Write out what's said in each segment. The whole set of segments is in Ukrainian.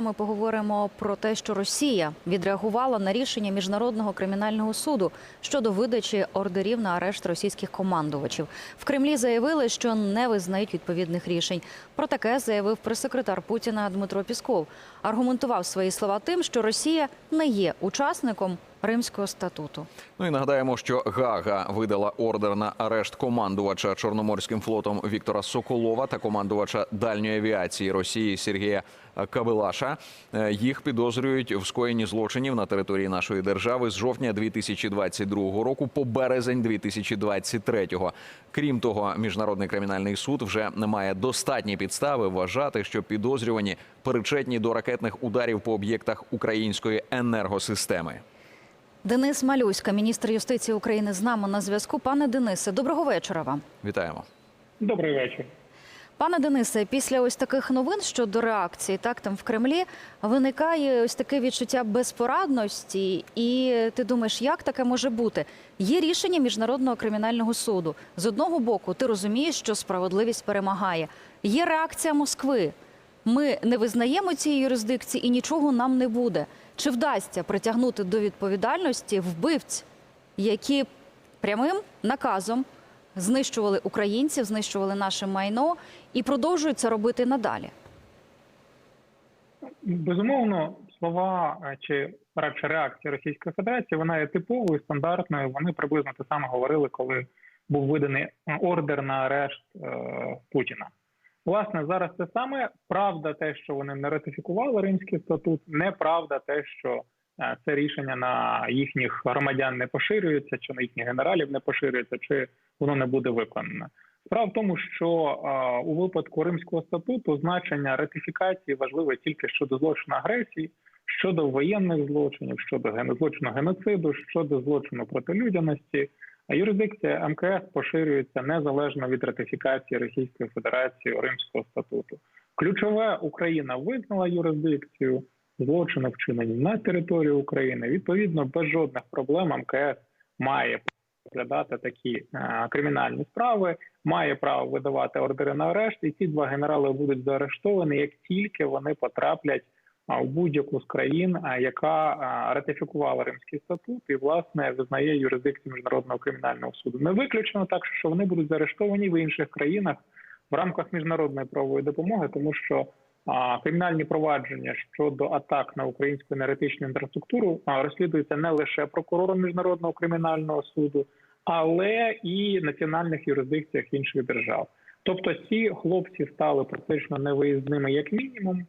ми поговоримо про те, що Росія відреагувала на рішення міжнародного кримінального суду щодо видачі ордерів на арешт російських командувачів. В Кремлі заявили, що не визнають відповідних рішень. Про таке заявив прес-секретар Путіна Дмитро Пісков. Аргументував свої слова тим, що Росія не є учасником Римського статуту. Ну і нагадаємо, що Гага видала ордер на арешт командувача Чорноморським флотом Віктора Соколова та командувача дальньої авіації Росії Сергія Кабелаша. Е, Їх підозрюють в скоєнні злочинів на території нашої держави з жовтня 2022 року по березень 2023. Крім того, міжнародний кримінальний суд вже не має достатні підстави вважати, що підозрювані причетні до ракетних ударів по об'єктах української енергосистеми. Денис Малюська, міністр юстиції України, з нами на зв'язку. Пане Денисе, доброго вечора вам. Вітаємо. Добрий вечір. Пане Денисе, після ось таких новин щодо реакції, так там в Кремлі виникає ось таке відчуття безпорадності, і ти думаєш, як таке може бути? Є рішення міжнародного кримінального суду. З одного боку, ти розумієш, що справедливість перемагає. Є реакція Москви. Ми не визнаємо цієї юрисдикції і нічого нам не буде. Чи вдасться притягнути до відповідальності вбивць, які прямим наказом знищували українців, знищували наше майно і продовжують це робити надалі? Безумовно, слова е, чи радше реакція Російської Федерації вона є типовою, стандартною. Вони приблизно те саме говорили, коли був виданий е, ордер на арешт е, Путіна. Власне, зараз те саме правда, те, що вони не ратифікували Римський статут, неправда те, що е, це рішення на їхніх громадян не поширюється, чи на їхніх генералів не поширюється, чи воно не буде виконано. Справа в тому, що е, у випадку Римського статуту значення ратифікації важливе тільки щодо злочину агресії, щодо воєнних злочинів, щодо злочину геноциду, щодо злочину проти людяності. А юрисдикція МКС поширюється незалежно від ратифікації Російської Федерації Римського статуту. Ключове Україна визнала юрисдикцію злочини вчинені на території України. Відповідно, без жодних проблем МКС має розглядати такі е, кримінальні справи, має право видавати ордери на арешт, і ці два генерали будуть заарештовані, як тільки вони потраплять в будь-яку з країн, яка ратифікувала Римський статут і власне визнає юрисдикцію міжнародного кримінального суду. Не виключено так, що вони будуть заарештовані в інших країнах в рамках міжнародної правової допомоги, тому що кримінальні провадження щодо атак на українську енергетичну інфраструктуру розслідуються не лише прокурором міжнародного кримінального суду, але і національних юрисдикціях інших держав. Тобто, ці хлопці стали практично невиїзними як мінімум.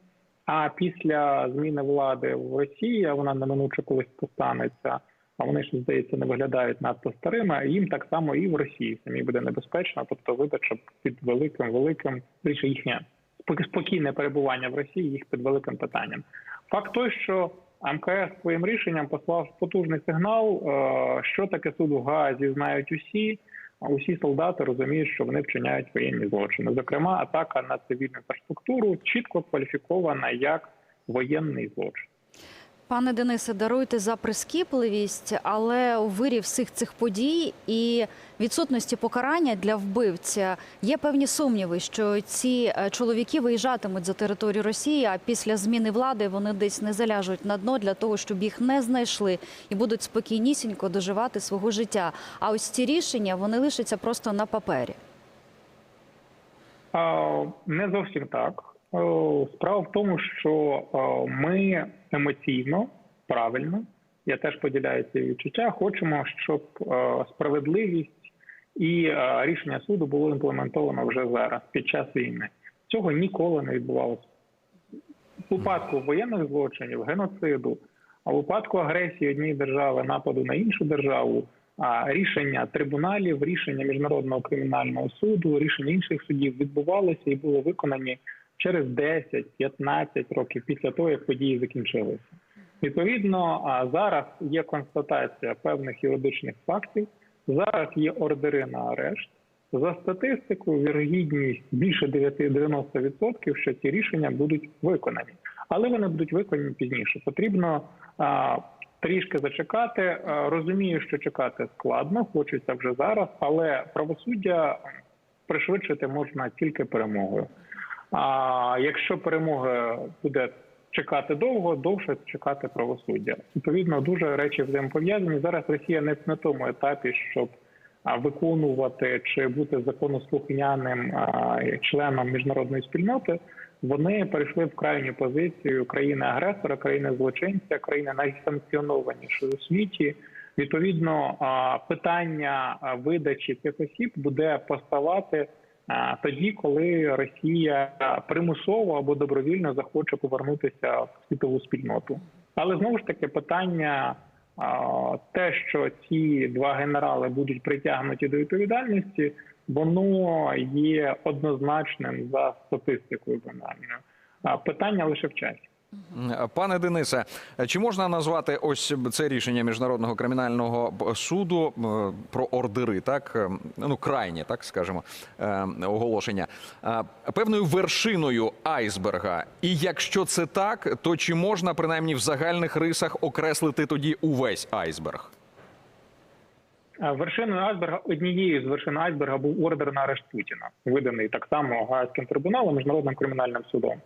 А після зміни влади в Росії, вона неминуче колись постанеться. А вони ж здається не виглядають надто старими. Їм так само і в Росії самі буде небезпечно, тобто видача під великим великим більше їхнє спок- спокійне перебування в Росії їх під великим питанням. Факт той, що МКС своїм рішенням послав потужний сигнал, е, що таке суд у Гаазі знають усі. А Усі солдати розуміють, що вони вчиняють воєнні злочини. Зокрема, атака на цивільну інфраструктуру чітко кваліфікована як воєнний злочин. Пане Денисе, даруйте за прискіпливість, але у вирі всіх цих подій і відсутності покарання для вбивця є певні сумніви, що ці е, чоловіки виїжджатимуть за територію Росії, а після зміни влади вони десь не заляжуть на дно для того, щоб їх не знайшли і будуть спокійнісінько доживати свого життя. А ось ці рішення вони лишаться просто на папері. Не зовсім так. Е, Справа в тому, що е, ми емоційно правильно, я теж поділяю ці відчуття. Хочемо, щоб е, справедливість і рішення суду було імплементовано вже зараз під час війни. Цього ніколи не відбувалося. У випадку воєнних злочинів, геноциду, а в випадку агресії однієї держави, нападу на іншу державу, рішення трибуналів, рішення міжнародного кримінального суду, рішення інших судів відбувалися і були виконані через 10-15 років після того, як події закінчилися. Відповідно, зараз є констатація певних юридичних фактів. Зараз є ордери на арешт. За статистикою, вірогідність більше 90%, що ці рішення будуть виконані, але вони будуть виконані пізніше. Потрібно а, трішки зачекати. А, розумію, що чекати складно, хочеться вже зараз, але правосуддя пришвидшити можна тільки перемогою. А якщо перемога буде чекати довго, довше чекати правосуддя. Відповідно, дуже речі взаємопов'язані. Зараз Росія не на тому етапі, щоб виконувати чи бути законослухняним членом міжнародної спільноти. Вони перейшли в крайню позицію країни-агресора, країни-злочинця, країни найсанкціонованішої у світі. Відповідно, питання видачі цих осіб буде поставати тоді, коли Росія примусово або добровільно захоче повернутися в світову спільноту. Але знову ж таки питання те, що ці два генерали будуть притягнуті до відповідальності, воно є однозначним за статистикою банальною. Питання лише в часі. Пане Денисе, чи можна назвати ось це рішення міжнародного кримінального суду е, про ордери, так е, ну крайнє, так скажемо, е, оголошення е, певною вершиною айсберга? І якщо це так, то чи можна принаймні в загальних рисах окреслити тоді увесь айсберг? Вершиною айсберга однією з вершин айсберга був ордер на арешт Путіна, виданий так само Гаазьким трибуналом, міжнародним кримінальним судом.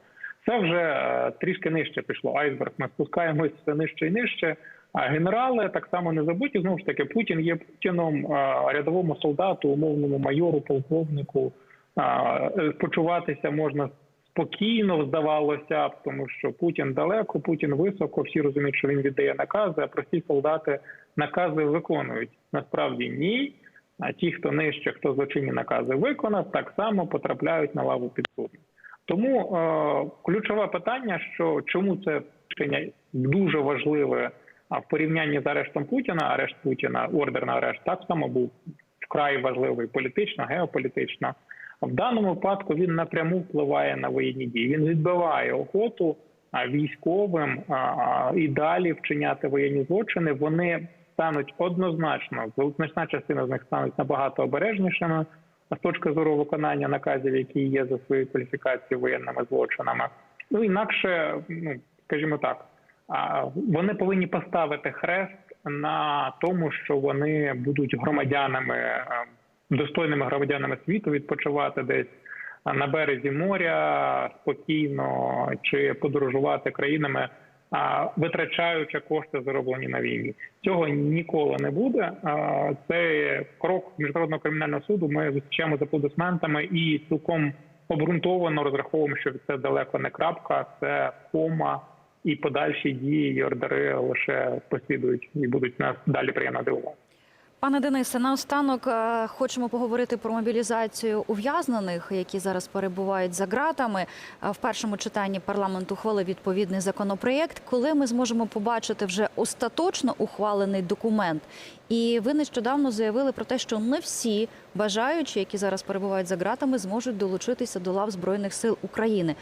Це вже е, трішки нижче пішло. Айсберг. Ми спускаємось все нижче і нижче. А генерали так само не забуті. Знову ж таки, Путін є Путіном е, рядовому солдату, умовному майору, полковнику. Е, Почуватися можна спокійно, здавалося б, тому що Путін далеко, Путін високо. Всі розуміють, що він віддає накази, а прості солдати накази виконують. Насправді ні. А ті, хто нижче, хто злочинні накази виконав, так само потрапляють на лаву підсудних. Тому е, ключове питання, що чому це рішення дуже важливе а в порівнянні з арештом Путіна, арешт Путіна, ордер на арешт так само був вкрай важливий політично, геополітично. В даному випадку він напряму впливає на воєнні дії. Він відбиває охоту військовим і далі вчиняти воєнні злочини. Вони стануть однозначно, значна частина з них стануть набагато обережнішими з точки зору виконання наказів, які є за своєю кваліфікацією воєнними злочинами. Ну інакше, ну скажімо так, вони повинні поставити хрест на тому, що вони будуть громадянами, достойними громадянами світу, відпочивати десь на березі моря спокійно чи подорожувати країнами, витрачаючи кошти, зароблені на війні. Цього ніколи не буде. Це крок міжнародного кримінального суду. Ми зустрічаємо з аплодисментами і цілком обґрунтовано розраховуємо, що це далеко не крапка, це кома. І подальші дії і ордери лише послідують і будуть нас далі приємно дивувати. Пане Денисе, наостанок е, хочемо поговорити про мобілізацію ув'язнених, які зараз перебувають за ґратами. Е, В першому читанні парламент ухвалив відповідний законопроєкт. Коли ми зможемо побачити вже остаточно ухвалений документ? І ви нещодавно заявили про те, що не всі бажаючі, які зараз перебувають за ґратами, зможуть долучитися до лав збройних сил України.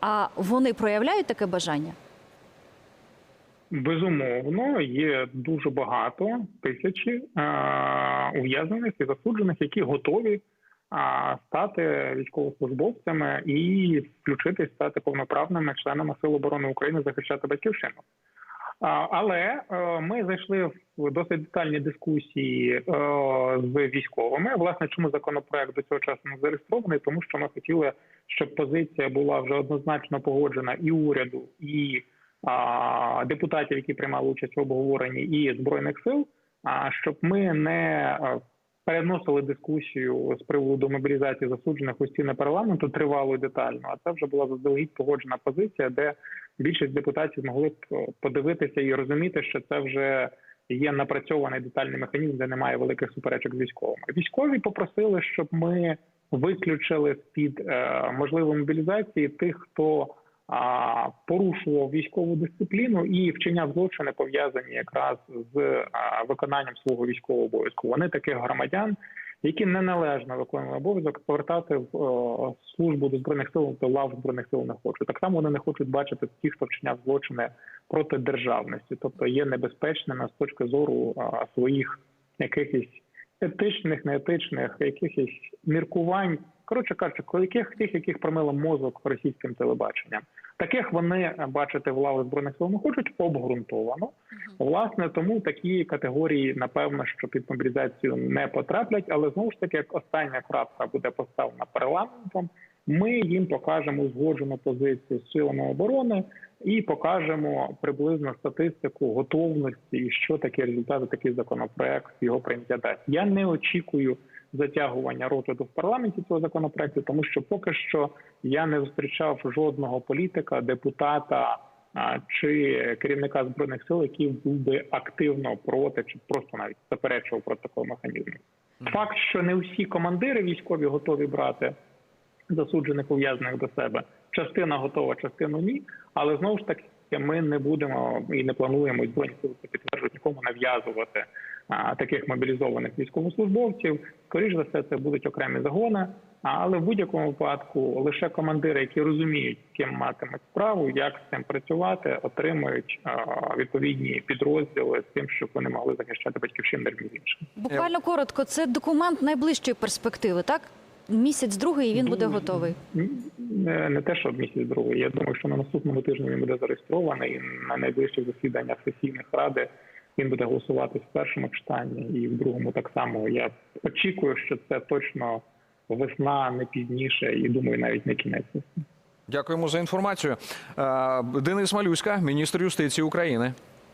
А вони проявляють таке бажання? Безумовно, є дуже багато тисячі е, ув'язнених і засуджених, які готові е, стати військовослужбовцями і включитись, стати повноправними членами Сил оборони України, захищати батьківщину. Але е, ми зайшли в досить детальні дискусії з військовими. Власне, чому законопроект до цього часу не зареєстрований? Тому що ми хотіли, щоб позиція була вже однозначно погоджена і уряду, і депутатів, які приймали участь в обговоренні, і збройних сил. Щоб ми не переносили дискусію з приводу мобілізації засуджених у стіни парламенту тривало і детально. А це вже була заздалегідь погоджена позиція, де більшість депутатів могли б подивитися і розуміти, що це вже є напрацьований детальний механізм, де немає великих суперечок з військовими. Військові попросили, щоб ми виключили з під е, можливої мобілізації тих, хто порушував військову дисципліну і вчиняв злочини пов'язані якраз з виконанням свого військового обов'язку. Вони таких громадян, які неналежно виконували обов'язок, повертати в службу до збройних сил до лав збройних сил не хочуть. Так само вони не хочуть бачити ті, хто вчиняв злочини проти державності, тобто є небезпечними з точки зору своїх якихось етичних, неетичних, якихось міркувань. Коротше кажучи, яких тих, яких промило мозок російським телебаченням, таких вони бачити в лави збройних сил не хочуть обґрунтовано. Власне, тому такі категорії, напевно, що під мобілізацію не потраплять. Але знову ж таки, як остання крапка буде поставлена парламентом, ми їм покажемо узгоджену позицію з силами оборони, і покажемо приблизно статистику готовності і що таке результати такий законопроект його прийняття дасть. Я не очікую затягування розгляду в парламенті цього законопроекту, тому що поки що я не зустрічав жодного політика, депутата чи керівника збройних сил, який був би активно проти, чи просто навіть заперечував проти такого механізму. Факт, що не всі командири військові готові брати засуджених ув'язнених до себе. Частина готова, частина ні. Але знову ж таки, ми не будемо і не плануємо збройні сили підтверджують нікому нав'язувати таких мобілізованих військовослужбовців. Скоріш за все, це будуть окремі загони. Але в будь-якому випадку лише командири, які розуміють, з ким матимуть справу, як з цим працювати, отримують відповідні підрозділи з тим, щоб вони могли захищати батьківщину іншим. Буквально коротко, це документ найближчої перспективи, так? Місяць другий і він буде готовий. Не, не те, що місяць другий. Я думаю, що на наступному тижні він буде зареєстрований на найближчих засіданнях сесійних ради він буде голосувати в першому читанні і в другому так само. Я очікую, що це точно весна, не пізніше, і думаю, навіть не кінець. Дякуємо за інформацію. Е, Денис Малюська, міністр юстиції України.